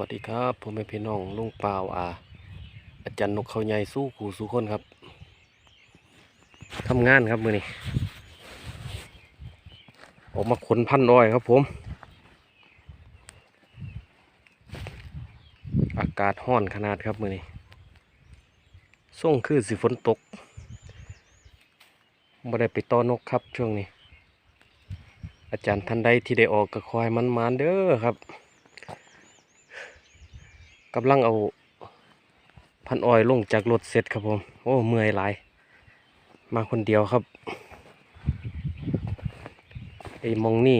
วัสดีครับผมเป็นพี่น้องลุงเปล่าอาอาจารย์นกเขาใหญ่สู้ขู่สู้คนครับทำงานครับมือนี้ออกมาขนพันอ้อยครับผม อากาศห้อนขนาดครับมือนี้ส่งคือสิฝนตกไม่ได้ไปต้อนกครับช่วงนี้ อาจารย์ท่านใดที่ได้ออกก็คอยมันมานเด้อครับ กำลังเอาพันอ้อยลงจากรถเสร็จครับผม โอ้เมื่อยหลาย มาคนเดียวครับไอ้มองนี่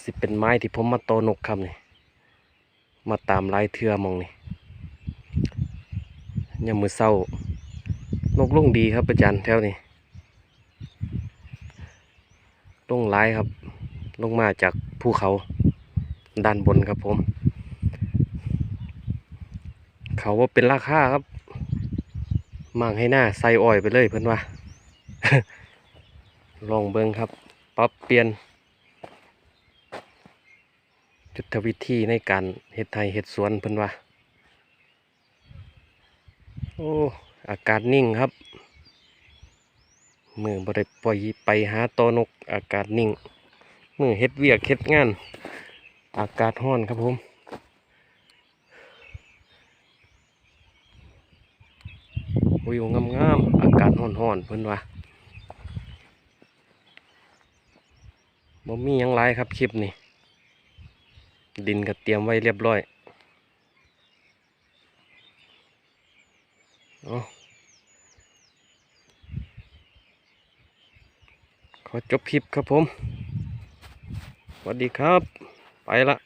สิเป็นไม้ที่ผมมาโตนกครับนี่มาตามลายเทือมองนี่ยามมือเศร้านกลงดีครับอาจารย์แถวนี้ลงหลายครับ ลงมาจากภูเขาด้านบนครับผม เขาว่าเป็นราคาครับมั่งให้หน้าใส่อ้อยไปเลยเพื่อนว่าลองเบิ้งครับ ปรับเปลี่ยนจุดวิธีในการเฮ็ดไทยเฮ็ดสวนเพื่อนว่าโอ้อากาศนิ่งครับ มือบริปล่อยไปหาตอนกอากาศนิ่ง มือเฮ็ดเวียกเฮ็ดงาน อากาศร้อนครับผม วิวงามๆอากาศร้อนๆเพิ่อนว่าบ่มียังหลายครับคลิปนี้ ดินก็เตรียมไว้เรียบร้อยเอาขอจบคลิปครับผม สวัสดีครับ ไปละ